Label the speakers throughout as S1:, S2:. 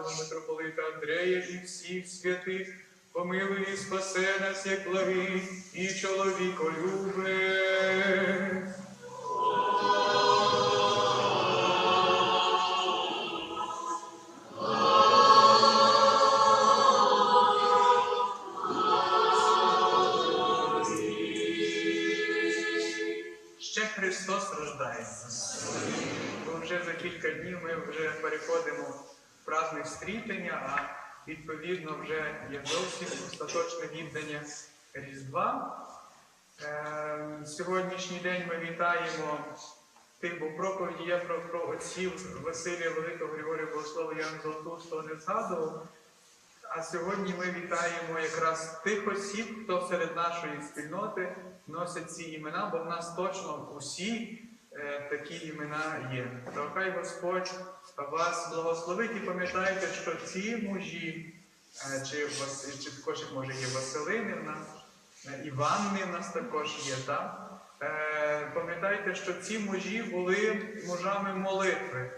S1: митрополита Андрея і всіх святих, помилуй і спасе нас, як благий і чоловіколюбець. Ще Христос рождається. Бо вже за кілька днів ми вже переходимо праздник стрітення, а відповідно вже є зовсім остаточне віддання Різдва. Е, Сьогоднішній день ми вітаємо тих, бо проповіді я про, про отців Василія Великого Григорія Богослова Яна Золотустого не згадував. А сьогодні ми вітаємо якраз тих осіб, хто серед нашої спільноти носять ці імена, бо в нас точно усі такі імена є. То хай Господь вас благословить і пам'ятайте, що ці мужі, е, чи, чи також може є Василини в нас, е, Іванни в нас також є, так? Е, пам'ятайте, що ці мужі були мужами молитви.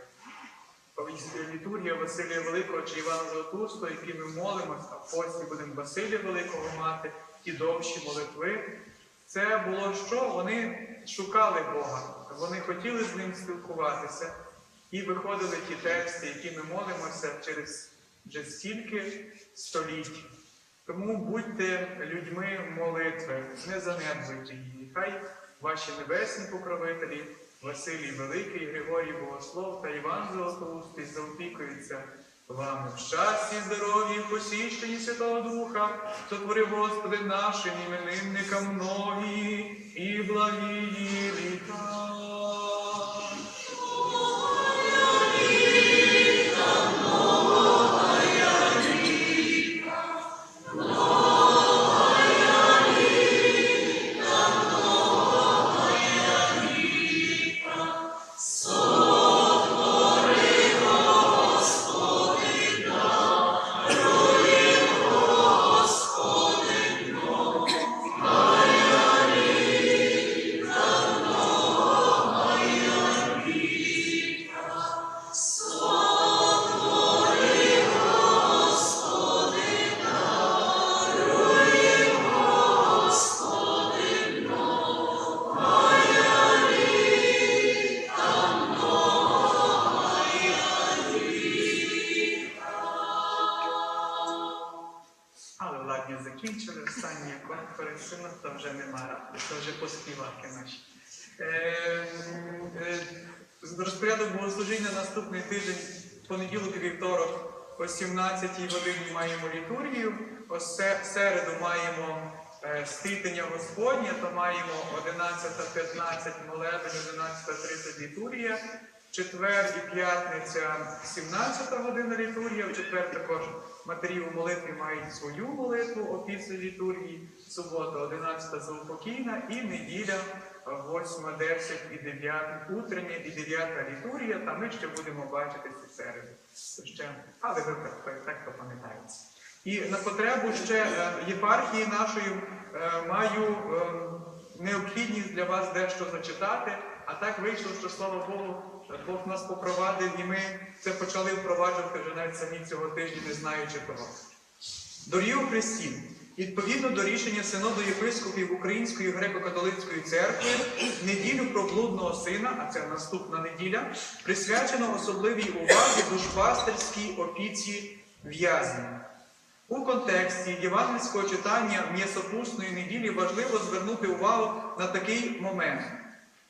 S1: Літургія Василія Великого чи Івана Золотустого, які ми молимося, а пості будемо Василія Великого мати, ті довші молитви. Це було що? Вони шукали Бога, вони хотіли з ним спілкуватися і виходили ті тексти, які ми молимося через вже стільки століть. Тому будьте людьми молитви, не занедбуйте її. Хай ваші небесні покровителі, Василій Великий, Григорій Богослов та Іван Золотоустий заопікуються вами в щасті, здоров'ї, посіщенні Святого Духа, сотворив Господи нашим іменинникам многі і благії літа. Але закінчили останні перед сином, то вже нема ради, то вже поспіваки наші. Е, е, розпорядок богослужіння наступний тиждень, понеділок і вівторок, о 17 годині маємо літургію, о середу маємо е, стрітення Господнє, то маємо 11.15 молебень, 11.30 літургія. Четвер і п'ятниця 17 година літургія, в четвер також матері у молитві мають свою молитву опісля літургії, субота 11 заупокійна і неділя 8, 10 і 9 утрення і 9 літургія, та ми ще будемо бачитися в середу. Ще, але ви так, так пам'ятаєте. І на потребу ще е, єпархії нашої е, маю е, необхідність для вас дещо зачитати, а так вийшло, що слава Богу, Бог нас попровадив, і ми це почали впроваджувати вже навіть самі цього тижня, не знаючи того. Дорогі у Христі, відповідно до рішення Синоду єпископів Української греко-католицької церкви, неділю про блудного сина, а це наступна неділя, присвячено особливій увазі душпастерській опіці в'язнів. У контексті євангельського читання м'ясопусної неділі важливо звернути увагу на такий момент.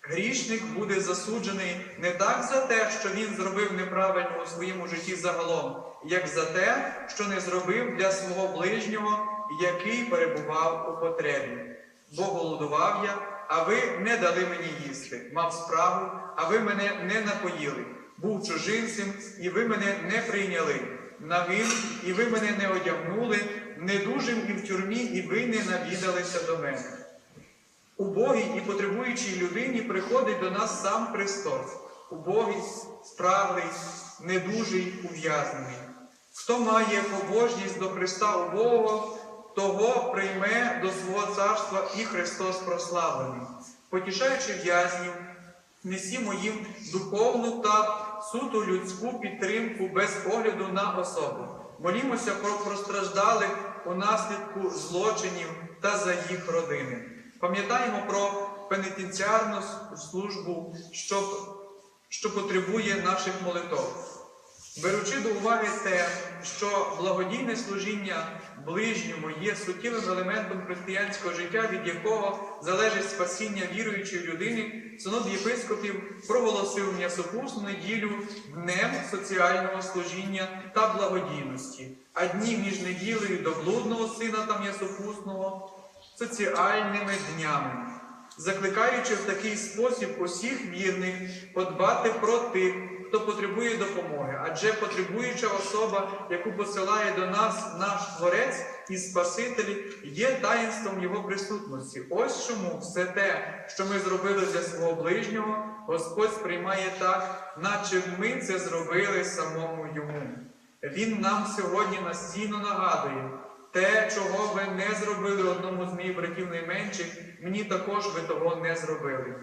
S1: Грішник буде засуджений не так за те, що він зробив неправильно у своєму житті загалом, як за те, що не зробив для свого ближнього, який перебував у потребі. Бо голодував я, а ви не дали мені їсти, мав справу, а ви мене не напоїли. Був чужинцем, і ви мене не прийняли. Навин, і ви мене не одягнули, недужим і в тюрмі, і ви не навідалися до мене. Убогій і потребуючій людині приходить до нас сам Христос, убогий, справний, недужий, ув'язнений. Хто має побожність до Христа убогого, того прийме до свого царства і Христос прославлений. Потішаючи в'язнів, несімо їм духовну та суто людську підтримку без огляду на особу. Молімося про постраждалих у наслідку злочинів та за їх родини. Пам'ятаємо про пенітенціарну службу, що, що потребує наших молитов. Беручи до уваги те, що благодійне служіння ближньому є суттєвим елементом християнського життя, від якого залежить спасіння віруючої людини, синод єпископів проголосив м'ясопусну неділю днем соціального служіння та благодійності, а дні між неділею до блудного сина та м'ясопусного соціальними днями закликаючи в такий спосіб усіх вірних подбати про тих, хто потребує допомоги, адже потребуюча особа, яку посилає до нас наш Творець і Спаситель, є таїнством Його присутності. Ось чому все те, що ми зробили для свого ближнього, Господь сприймає так, наче ми це зробили самому йому. Він нам сьогодні настійно нагадує, те, чого ви не зробили одному з моїх братів найменших, мені також ви того не зробили.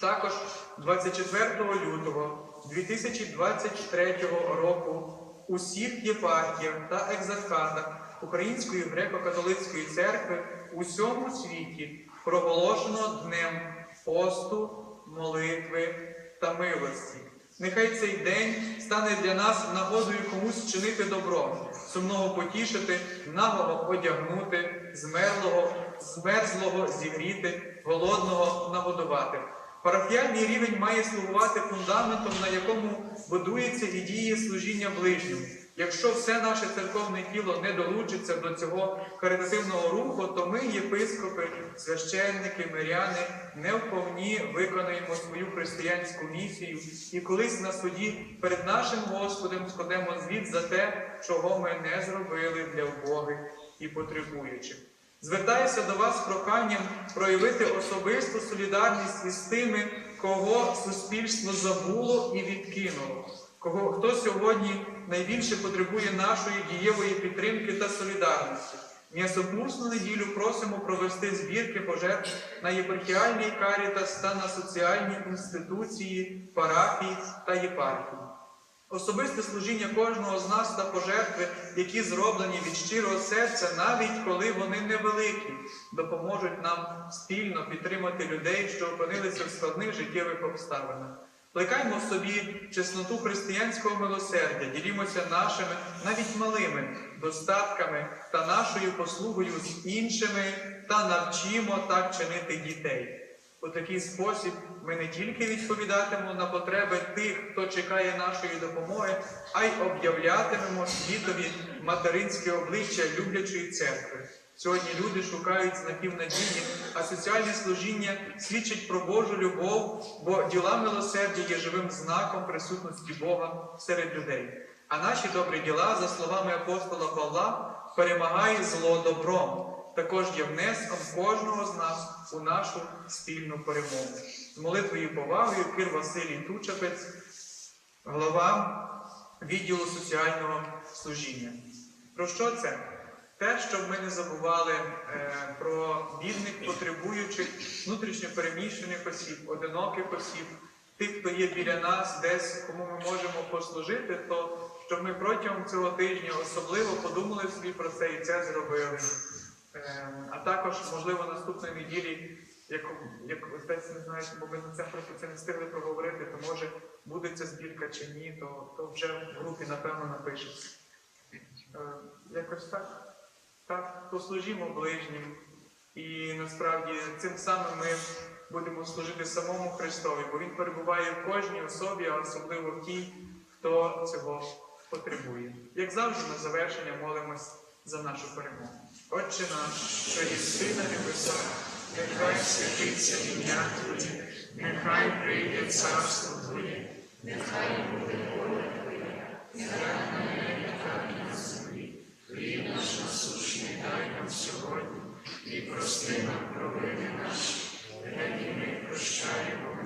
S1: Також 24 лютого 2023 року усіх єпархіях та екзархатах Української греко-католицької церкви у всьому світі проголошено днем посту, молитви та милості. Нехай цей день стане для нас нагодою комусь чинити добро, сумного потішити, наглого одягнути, змерлого, змерзлого зігріти, голодного нагодувати. Парафіальний рівень має слугувати фундаментом, на якому будується і діє служіння ближньому. Якщо все наше церковне тіло не долучиться до цього каритативного руху, то ми, єпископи, священники, миряни, не вповні виконаємо свою християнську місію і колись на суді перед нашим Господом складемо звіт за те, чого ми не зробили для вбогих і потребуючих. Звертаюся до вас з проханням проявити особисту солідарність із тими, кого суспільство забуло і відкинуло, кого хто сьогодні найбільше потребує нашої дієвої підтримки та солідарності. М'ясопусну неділю просимо провести збірки пожертв на єпархіальний карітас та на соціальні інституції, парафії та єпархії. Особисте служіння кожного з нас та пожертви, які зроблені від щирого серця, навіть коли вони невеликі, допоможуть нам спільно підтримати людей, що опинилися в складних життєвих обставинах. Плекаймо в собі чесноту християнського милосердя, ділімося нашими, навіть малими достатками та нашою послугою з іншими та навчимо так чинити дітей. У такий спосіб ми не тільки відповідатимемо на потреби тих, хто чекає нашої допомоги, а й об'являтимемо світові материнське обличчя люблячої церкви. Сьогодні люди шукають знаків надії, а соціальне служіння свідчить про Божу любов, бо діла милосердя є живим знаком присутності Бога серед людей. А наші добрі діла, за словами апостола Павла, перемагають зло добром також є внеском кожного з нас у нашу спільну перемогу. З молитвою повагою Кир Василій Тучапець, глава відділу соціального служіння. Про що це? Те, щоб ми не забували е, про бідних, потребуючих, внутрішньопереміщених осіб, одиноких осіб, тих, хто є біля нас, десь кому ми можемо послужити, то щоб ми протягом цього тижня особливо подумали собі про це і це зробили. Ем, А також, можливо, наступної неділі, як, як отець не знає, бо ми на це просто це не встигли проговорити, то може буде ця збірка чи ні, то, то вже в групі напевно напишеться. Е, Якось так. Так, послужімо ближнім. І насправді цим самим ми будемо служити самому Христові, бо Він перебуває в кожній особі, а особливо в тій, хто цього потребує. Як завжди, на завершення молимось за нашу перемогу. Отче наш, що єси на небесах, нехай святиться ім'я Твоє, нехай прийде царство Твоє, нехай буде воля Твоя, як на небі, так і на землі. Хліб наш насущний дай нам сьогодні, і прости нам провини наші, як і ми прощаємо